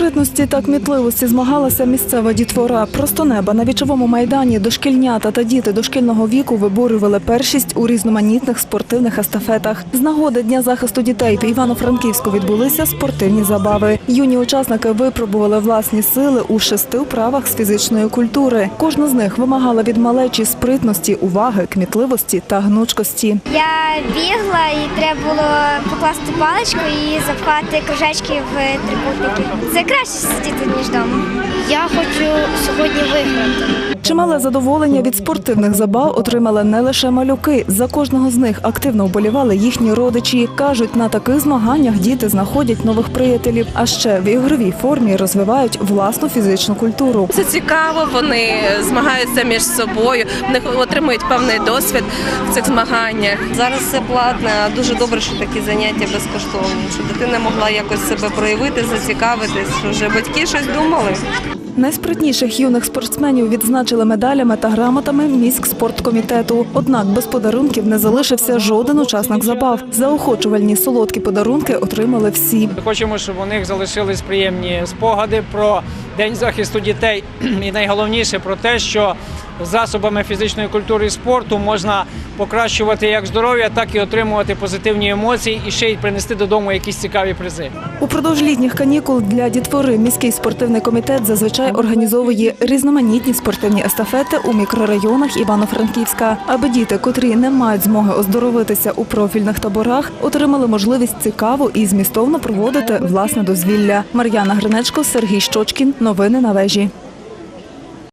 спритності та кмітливості змагалася місцева дітвора. Просто неба на вічовому майдані дошкільнята та діти дошкільного віку виборювали першість у різноманітних спортивних естафетах. З нагоди Дня захисту дітей в Івано-Франківську відбулися спортивні забави. Юні учасники випробували власні сили у шести вправах з фізичної культури. Кожна з них вимагала від малечі спритності, уваги, кмітливості та гнучкості. Я бігла і треба було покласти паличку і запхати кружечки в трикутники. Це краще сидіти, ніж вдома. Я хочу сьогодні виграти. Чимале задоволення від спортивних забав отримали не лише малюки. За кожного з них активно вболівали їхні родичі. кажуть, на таких змаганнях діти знаходять нових приятелів, а ще в ігровій формі розвивають власну фізичну культуру. Це цікаво, вони змагаються між собою, вони отримують певний досвід в цих змаганнях. Зараз все платне, а дуже добре, що такі заняття безкоштовні, щоб дитина могла якось себе проявити, зацікавитись, що вже батьки щось думали. Найспритніших юних спортсменів відзначили медалями та грамотами міськспорткомітету. Однак без подарунків не залишився жоден учасник забав. Заохочувальні солодкі подарунки отримали всі. Хочемо, щоб у них залишились приємні спогади про День захисту дітей. І найголовніше про те, що засобами фізичної культури і спорту можна покращувати як здоров'я, так і отримувати позитивні емоції і ще й принести додому якісь цікаві призи. Упродовж літніх канікул для дітвори міський спортивний комітет зазвичай організовує різноманітні спортивні естафети у мікрорайонах Івано-Франківська, аби діти, котрі не мають змоги оздоровитися у профільних таборах, отримали можливість цікаво і змістовно проводити власне дозвілля. Мар'яна Гринечко, Сергій Щочкін. Новини на вежі.